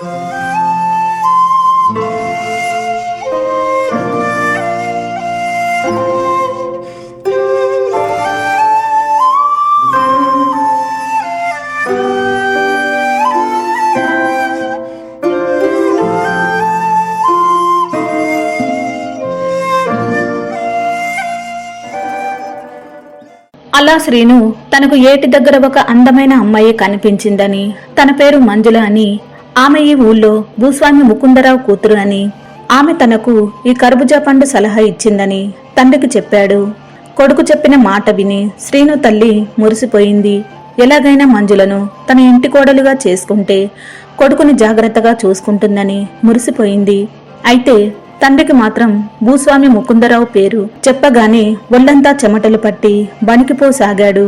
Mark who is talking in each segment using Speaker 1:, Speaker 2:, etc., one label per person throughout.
Speaker 1: అలా శ్రీను తనకు ఏటి దగ్గర ఒక అందమైన అమ్మాయి కనిపించిందని తన పేరు మంజుల అని ఆమె ఈ ఊళ్ళో భూస్వామి ముకుందరావు కూతురు అని ఆమె తనకు ఈ కర్బుజా పండు సలహా ఇచ్చిందని తండ్రికి చెప్పాడు. కొడుకు చెప్పిన మాట విని శ్రీను తల్లి మురిసిపోయింది. ఎలాగైనా మంజులను తన ఇంటి కోడలుగా చేసుకుంటే కొడుకుని జాగ్రత్తగా చూసుకుంటుందని మురిసిపోయింది. అయితే తండ్రికి మాత్రం భూస్వామి ముకుందరావు పేరు చెప్పగానే ఒళ్ళంతా చెమటలు పట్టి బణికిపోసాగాడు.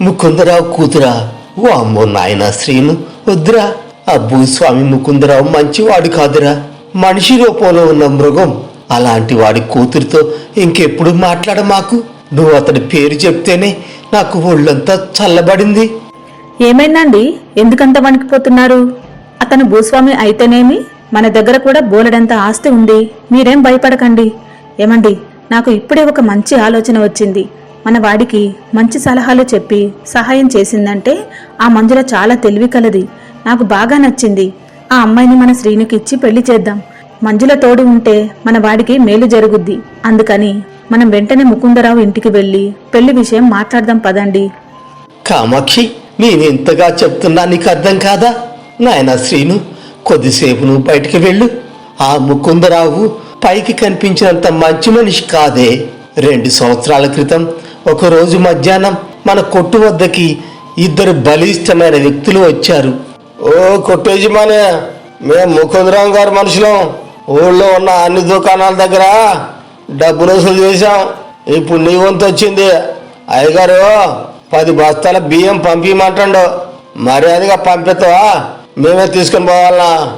Speaker 2: ముకుందరావు కూతురా ఓ అమ్మో నాయన శ్రీను వద్దురా. ఆ భూస్వామి ముకుందరావు మంచివాడు కాదురా. మనిషి రూపంలో ఉన్న మృగం అలాంటి వాడి కూతురితో ఇంకెప్పుడు మాట్లాడ మాకు? నువ్వు అతడి పేరు చెప్తేనే నాకు ఒళ్ళంతా చల్లబడింది.
Speaker 1: ఏమైందండి? ఎందుకంత వణికిపోతున్నారు? అతను భూస్వామి అయితేనేమి? మన దగ్గర కూడా బోలెడంత ఆస్తి ఉంది. మీరేం భయపడకండి. ఏమండి నాకు ఇప్పుడే ఒక మంచి ఆలోచన వచ్చింది. మన వాడికి మంచి సలహాలు చెప్పి సహాయం చేసిందంటే ఆ మంజుల చాలా తెలివి కలది. నాకు బాగా నచ్చింది. ఆ అమ్మాయిని మన శ్రీనుకి ఇచ్చి పెళ్ళి చేద్దాం. మంజుల తోడు ఉంటే మన వాడికి మేలు జరుగుద్ది. అందుకని మనం వెంటనే ముకుందరావు ఇంటికి వెళ్ళి పెళ్ళి విషయం మాట్లాడదాం పదండి.
Speaker 2: కామాక్షి నేనెంతగా చెప్తున్నా నీకు అర్థం కాదా? నాయన శ్రీను కొద్దిసేపు నువ్వు బయటికి వెళ్ళు. ఆ ముకుందరావు పైకి కనిపించినంత మంచి మనిషి కాదే. రెండు సంవత్సరాల క్రితం ఒకరోజు మధ్యాహ్నం మన కొట్టు వద్దకి ఇద్దరు బలిష్టమైన వ్యక్తులు వచ్చారు. ఓ కొట్టేజమానే మేము ముకుందరావు గారి మనుషులం. ఊళ్ళో ఉన్న అన్ని దుకాణాల దగ్గర డబ్బులు వసూలు చేశాం. ఇప్పుడు నీ వంతు వచ్చింది. అయ్యగారు పది బస్తాల బియ్యం పంపించమంటాడు మర్యాదగా పంపిస్తావా? మేమే తీసుకుని పోవాలనా?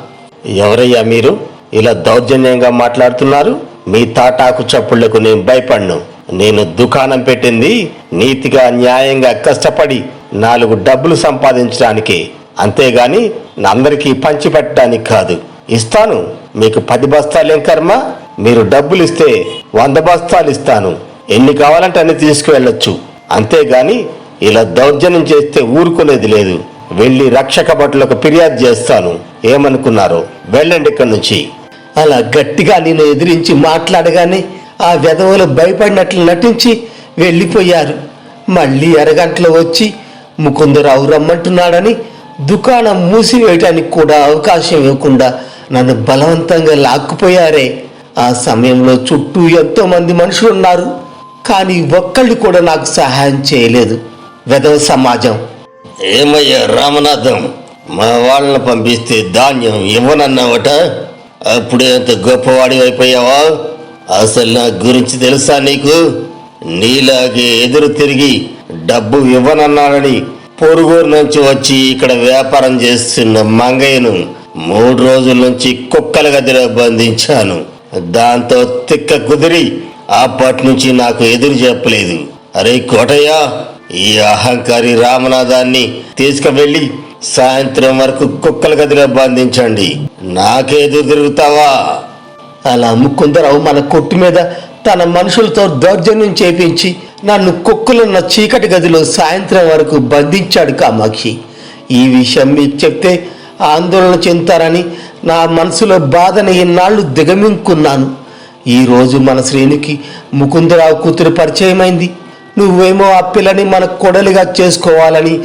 Speaker 2: ఎవరయ్యా మీరు? ఇలా దౌర్జన్యంగా మాట్లాడుతున్నారు? మీ తాటాకు చప్పుళ్ళకు నేను భయపడ్ను. నేను దుకాణం పెట్టింది నీతిగా న్యాయంగా కష్టపడి నాలుగు డబ్బులు సంపాదించడానికి. అంతేగాని అందరికీ పంచిపెట్టడానికి కాదు. ఇస్తాను. మీకు పది బస్తాలేం కర్మ? మీరు డబ్బులు ఇస్తే వంద బస్తాలు ఇస్తాను ఎన్ని కావాలంటే అన్ని తీసుకువెళ్ళొచ్చు. అంతేగాని ఇలా దౌర్జన్యం చేస్తే ఊరుకునేది లేదు. వెళ్ళి రక్షక భటులకు ఫిర్యాదు చేస్తాను. ఏమనుకున్నారు వెళ్ళండి ఇక్కడి నుంచి. అలా గట్టిగా నేను ఎదిరించి మాట్లాడగానే ఆ వెధవలు భయపడినట్లు నటించి వెళ్ళిపోయారు. మళ్ళీ అరగంటలో వచ్చి ముకుందరావు రమ్మంటున్నాడని దుకాణం మూసివేయటానికి కూడా అవకాశం ఇవ్వకుండా నన్ను బలవంతంగా లాక్కుపోయారే. ఆ సమయంలో చుట్టూ ఎంతో మంది మనుషులు ఉన్నారు. కానీ ఒక్కళ్ళు కూడా నాకు సహాయం చేయలేదు. వెదవ సమాజం. ఏమయ్యా రామనాథం? మా వాళ్ళని పంపిస్తే ధాన్యం ఇవ్వనన్నావట? అప్పుడే అంత గొప్పవాడి అయిపోయావా? అసలు నా గురించి తెలుసా నీకు? నీలాగే ఎదురు తిరిగి డబ్బు ఇవ్వనన్నాడని పొరుగురు నుంచి వచ్చి ఇక్కడ వ్యాపారం చేస్తున్న మంగయ్యను మూడు రోజుల నుంచి కుక్కల గదిలో బంధించాను. దాంతో తిక్క కుదిరి అప్పటి నుంచి నాకు ఎదురు చెప్పలేదు. అరే కోటయ్య ఈ అహంకారి రామనాథాన్ని తీసుకువెళ్ళి సాయంత్రం వరకు కుక్కల గదిలో బంధించండి. నాకే తిరుగుతావా? అలా ముకుందరావు మన కొట్టు మీద తన మనుషులతో దౌర్జన్యం చేపించి నన్ను కుక్కులున్న చీకటి గదిలో సాయంత్రం వరకు బంధించాడు కామాక్షి. ఈ విషయం మీకు చెప్తే ఆందోళన చెందుతారని నా మనసులో బాధని ఇన్నాళ్ళు దిగమింకున్నాను ఈరోజు మన శ్రేణికి ముకుందరావు కూతురు పరిచయమైంది. నువ్వేమో ఆ పిల్లని మన కొడలిగా చేసుకోవాలని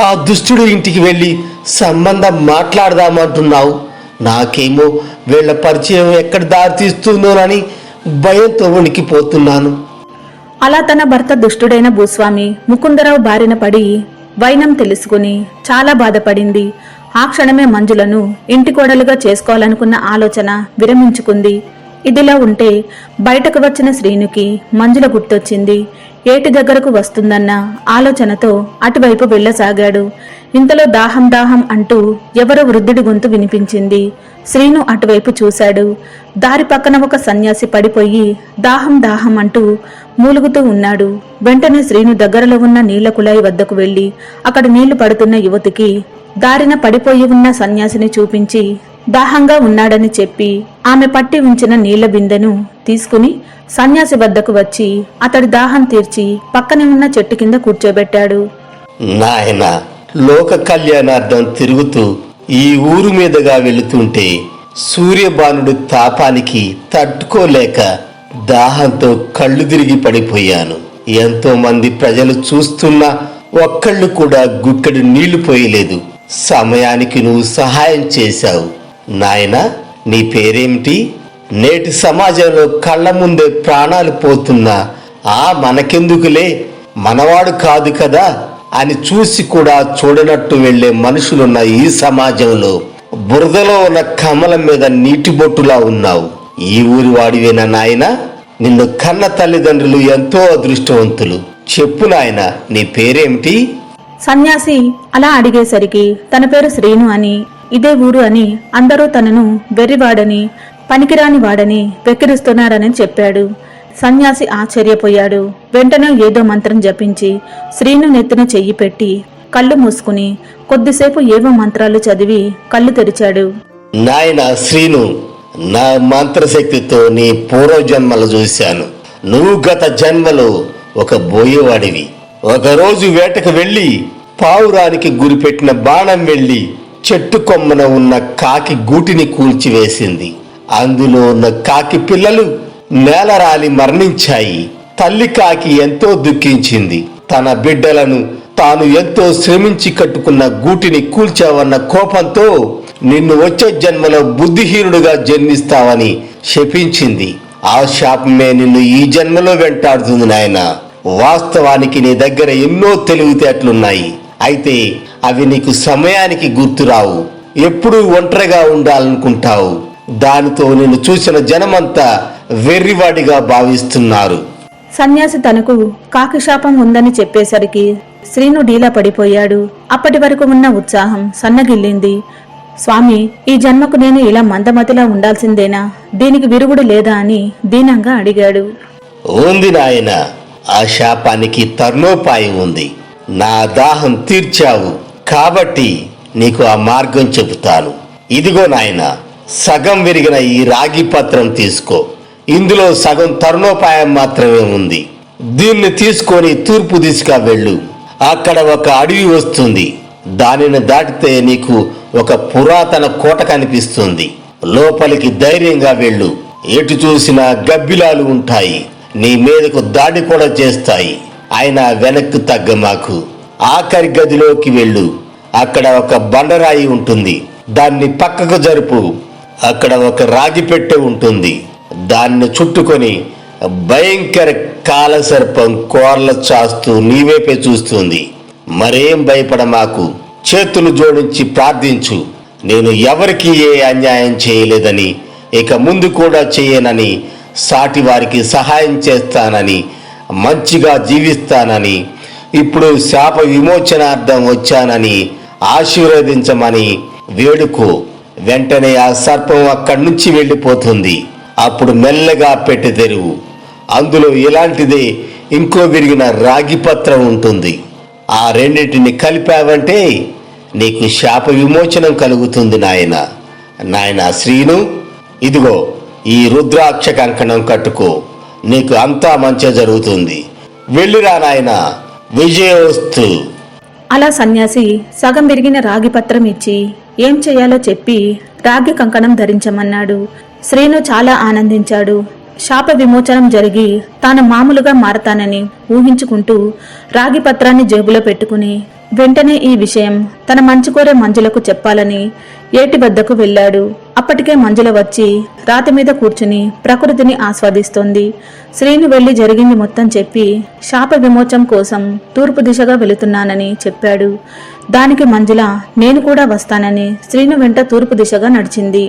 Speaker 2: ఆ దుష్టుడు ఇంటికి వెళ్ళి సంబంధం మాట్లాడదామంటున్నావు నాకేమో వీళ్ళ పరిచయం ఎక్కడ దారితీస్తుందోనని భయంతో వణికిపోతున్నాను
Speaker 1: అలా తన భర్త దుష్టుడైన భూస్వామి ముకుందరావు బారిన పడి వైనం తెలుసుకుని చాలా బాధపడింది. ఆ క్షణమే మంజులను ఇంటి కోడలుగా చేసుకోవాలనుకున్న ఆలోచన విరమించుకుంది. ఇదిలా ఉంటే బయటకు వచ్చిన శ్రీనుకి మంజుల గుర్తొచ్చింది. ఏటి దగ్గరకు వస్తుందన్న ఆలోచనతో అటువైపు వెళ్ళసాగాడు. ఇంతలో దాహం దాహం అంటూ ఎవరో వృద్ధుడి గొంతు వినిపించింది. శ్రీను అటువైపు చూశాడు. దారి పక్కన ఒక సన్యాసి పడిపోయి దాహం దాహం అంటూ మూలుగుతూ ఉన్నాడు. వెంటనే శ్రీను దగ్గరలో ఉన్న నీళ్ళ కుళాయి వద్దకు వెళ్ళి అక్కడ నీళ్ళు పడుతున్న యువతికి దారిన పడిపోయి ఉన్న సన్యాసిని చూపించి దాహంగా ఉన్నాడని చెప్పి ఆమె పట్టి ఉంచిన నీళ్ళ బిందెను తీసుకుని సన్యాసి వద్దకు వచ్చి అతడి దాహం తీర్చి పక్కనే ఉన్న చెట్టు కింద కూర్చోబెట్టాడు.
Speaker 2: నాయన లోక కళ్యాణార్థం తిరుగుతూ ఈ ఊరు మీదుగా వెళుతుంటే సూర్యబానుడి తాపానికి తట్టుకోలేక దాహంతో కళ్ళు తిరిగి పడిపోయాను. ఎంతో మంది ప్రజలు చూస్తున్న ఒక్కళ్ళు కూడా గుక్కడి నీళ్ళు పోయలేదు. సమయానికి నువ్వు సహాయం చేశావు. నాయనా నీ పేరేమిటి? నేటి సమాజంలో కళ్ళ ముందే ప్రాణాలు పోతున్నా. ఆ మనకెందుకులే? మనవాడు కాదు కదా? అని చూసి కూడా చూడనట్టు వెళ్ళే మనుషులున్న ఈ సమాజంలో బురదలో ఉన్న కమలం మీద నీటి బొట్టులా ఉన్నావు. ఈ ఊరి వాడివేనా నాయన? నిన్ను కన్న తల్లిదండ్రులు ఎంతో అదృష్టవంతులు. చెప్పు నాయన నీ పేరేమిటి?
Speaker 1: సన్యాసి అలా అడిగేసరికి తన పేరు శ్రీను అని ఇదే ఊరు అని అందరూ తనను వెర్రివాడని పనికిరాని వాడని వెక్కిరిస్తున్నారని చెప్పాడు. సన్యాసి ఆశ్చర్యపోయాడు. వెంటనే ఏదో మంత్రం జపించి శ్రీను నెత్తిన చెయ్యి పెట్టి కళ్ళు మూసుకుని కొద్దిసేపు ఏవో మంత్రాలు చదివి కళ్ళు తెరిచాడు.
Speaker 2: నాయన శ్రీను నా మంత్రశక్తితో నీ పూర్వజన్మలు చూశాను. నువ్వు గత జన్మలో ఒక బోయేవాడివి. ఒకరోజు వేటకు వెళ్ళి పావురానికి గురిపెట్టిన బాణం వెళ్ళి చెట్టు కొమ్మన ఉన్న కాకి గూటిని కూల్చివేసింది. అందులో ఉన్న కాకి పిల్లలు నేలరాలి మరణించాయి. తల్లి కాకి ఎంతో దుఃఖించింది. తన బిడ్డలను తాను ఎంతో శ్రమించి కట్టుకున్న గూటిని కూల్చావన్న కోపంతో నిన్ను వచ్చే జన్మలో బుద్ధిహీనుడుగా జన్మిస్తావని శపించింది. ఆ శాపమే నిన్ను ఈ జన్మలో వెంటాడుతుంది నాయన. వాస్తవానికి నీ దగ్గర ఎన్నో తెలివితేటలున్నాయి. అయితే అవి నీకు సమయానికి గుర్తురావు. ఎప్పుడూ ఒంటరిగా ఉండాలనుకుంటావు. దానితో నిన్ను చూసిన జనమంతా వెర్రివాడిగా భావిస్తున్నారు.
Speaker 1: సన్యాసి తనకు కాకిశాపం ఉందని చెప్పేసరికి శ్రీను డీలా పడిపోయాడు. అప్పటి వరకు ఉన్న ఉత్సాహం సన్నగిల్లింది. స్వామి ఈ జన్మకు నేను ఇలా మందమతిలా ఉండాల్సిందేనా? దీనికి విరుగుడు లేదా అని దీనంగా అడిగాడు.
Speaker 2: ఉంది నాయన ఆ శాపానికి తర్ణోపాయం ఉంది. నా దాహం తీర్చావు. కాబట్టి నీకు ఆ మార్గం చెబుతాను. ఇదిగో నాయన సగం విరిగిన ఈ రాగి పత్రం తీసుకో. ఇందులో సగం తరుణోపాయం మాత్రమే ఉంది. దీన్ని తీసుకొని తూర్పు దిశగా వెళ్ళు. అక్కడ ఒక అడవి వస్తుంది. దానిని దాటితే నీకు ఒక పురాతన కోట కనిపిస్తుంది. లోపలికి ధైర్యంగా వెళ్ళు. ఎటు చూసినా గబ్బిలాలు ఉంటాయి. నీ మీదకు దాడి కూడా చేస్తాయి. అయినా వెనక్కు తగ్గ మాకు. ఆఖరి గదిలోకి వెళ్ళు. అక్కడ ఒక బండరాయి ఉంటుంది. దాన్ని పక్కకు జరుపు. అక్కడ ఒక రాగి పెట్టె ఉంటుంది. దాన్ని చుట్టుకొని భయంకర కాలసర్పం కోర్ల చాస్తూ నీవేపే చూస్తుంది. మరేం భయపడ మాకు చేతులు జోడించి ప్రార్థించు. నేను ఎవరికి ఏ అన్యాయం చేయలేదని ఇక ముందు కూడా చేయనని సాటి వారికి సహాయం చేస్తానని మంచిగా జీవిస్తానని ఇప్పుడు శాప విమోచనార్థం వచ్చానని ఆశీర్వదించమని వేడుకో. వెంటనే ఆ సర్పం అక్కడి నుంచి వెళ్ళిపోతుంది. అప్పుడు మెల్లగా పెట్టి తెరువు. అందులో ఇలాంటిదే ఇంకో విరిగిన రాగి పత్రం ఉంటుంది. ఆ రెండింటిని కలిపావంటే నీకు శాప విమోచనం కలుగుతుంది నాయన. నాయన శ్రీను ఇదిగో ఈ రుద్రాక్ష కంకణం కట్టుకో. నీకు అంతా మంచి జరుగుతుంది. వెళ్ళిరా నాయన. విజయోస్తు.
Speaker 1: అలా సన్యాసి సగం విరిగిన రాగి పత్రం ఇచ్చి ఏం చేయాలో చెప్పి రాగి కంకణం ధరించమన్నాడు. శ్రీను చాలా ఆనందించాడు. శాప విమోచనం జరిగి తాను మామూలుగా మారతానని ఊహించుకుంటూ రాగి పత్రాన్ని జేబులో పెట్టుకుని వెంటనే ఈ విషయం తన మంచు కోరే మంజులకు చెప్పాలని ఏటి వద్దకు వెళ్ళాడు. అప్పటికే మంజుల వచ్చి రాతి మీద కూర్చుని ప్రకృతిని ఆస్వాదిస్తోంది. శ్రీను వెళ్ళి జరిగింది మొత్తం చెప్పి శాప విమోచం కోసం తూర్పు దిశగా వెళుతున్నానని చెప్పాడు. దానికి మంజుల నేను కూడా వస్తానని శ్రీను వెంట తూర్పు దిశగా నడిచింది.